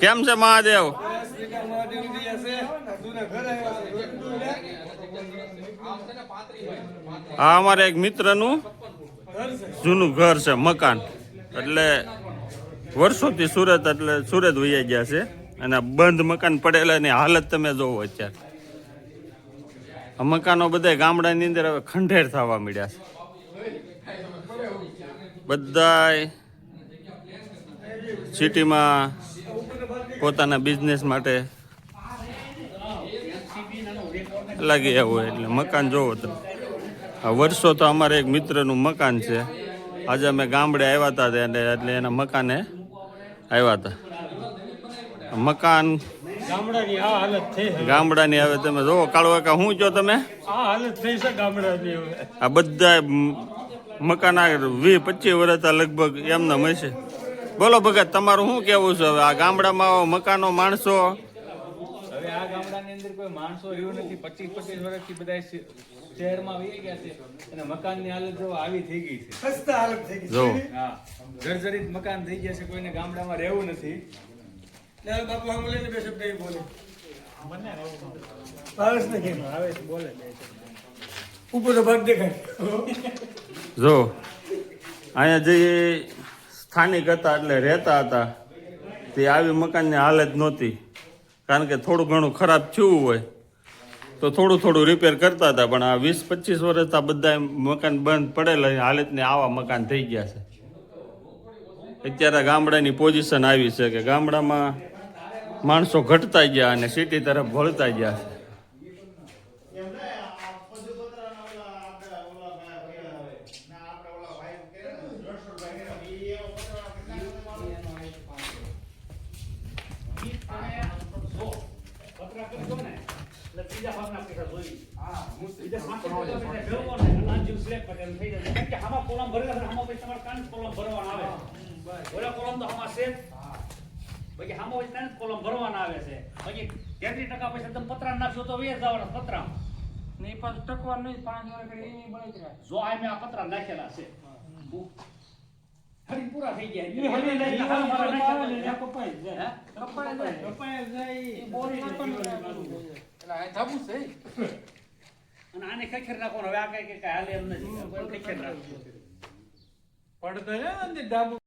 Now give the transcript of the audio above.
કેમ છે મહાદેવ? આ અમારે એક મિત્રનું જૂનું ઘર છે, મકાન. એટલે વર્ષોથી સુરત એટલે સુરત વૈયા ગયા છે. અને બંધ મકાન પડેલા એની હાલત તમે જોવો અત્યારે. મકાનો બધા ગામડાની અંદર હવે ખંડેર થવા મળ્યા છે. બધાય સિટીમાં પોતાના બિઝનેસ માટે લાગી આવું હોય એટલે મકાન જોવો તમે આ વર્ષો તો અમારે એક મિત્રનું મકાન છે. આજે અમે ગામડે આવ્યા હતા એટલે એના મકાને આવ્યા હતા મકાન ગામડાની આ હાલત થઈ ગામડાની હવે તમે જોવો કાળવા શું છો તમે? આ હાલત થઈ છે ગામડાની હવે. આ બધા મકાન આ વીસ પચીસ વર્ષ લગભગ એમને મળશે. બોલો ભગત તમારું શું કેવું છે? હવે આ ગામડામાં મકાનો માણસો? હવે આ ગામડાની અંદર કોઈ માણસો રહ્યું નથી. પચીસ પચીસ વર્ષથી બધા શહેરમાં વહી ગયા છે અને મકાનની હાલત જો આવી થઈ ગઈ છે. જો. હા. જર્જરિત મકાન થઈ ગયા છે કોઈને ગામડામાં રહેવું નથી. બાપુ આમ લઈને બે શબ્દ એ બોલે. ભાવેશ ને કેમ ભાવેશ બોલે બે. ઉપર તો ભાગ દેખાય. જો. અહીંયા જે સ્થાનિક હતા એટલે રહેતા હતા. તે આવી મકાનની હાલત નહોતી. કારણ કે થોડું ઘણું ખરાબ થયું હોય તો થોડું થોડું રિપેર કરતા હતા. પણ આ વીસ પચીસ વર્ષ આ બધા મકાન બંધ પડેલા હાલતને આવા મકાન થઈ ગયા છે. અત્યારે ગામડાની પોઝિશન આવી છે કે ગામડામાં માણસો ઘટતા ગયા અને સિટી તરફ વળતા ગયા છે. પછી હામો હોય ત્યાં જ કોલમ ભરવાના આવે છે બાકી તેત્રીસ ટકા પૈસા તમે પતરા નાખશો તો વેચ જવાના પતરા નહીં ટકવાનું નહીં પાંચ વાર કરી એની જો આ મેં આ પતરા નાખેલા છે હરી પૂરા થઈ ગયા ઈ હલી લઈ હારા મારા હજી આવે ને નાખ્યા ત્યાં કપાઈ જ જાય. હે? કપાઈ જાય. કપાય જાય. ઈ બોરી નાખવાનું. અને આને ખેખેર નાખવાનો હવે આ કઈ કઈ હાલે એમ નથી ખેખેર પડતો છે ને અંદર ડાબુ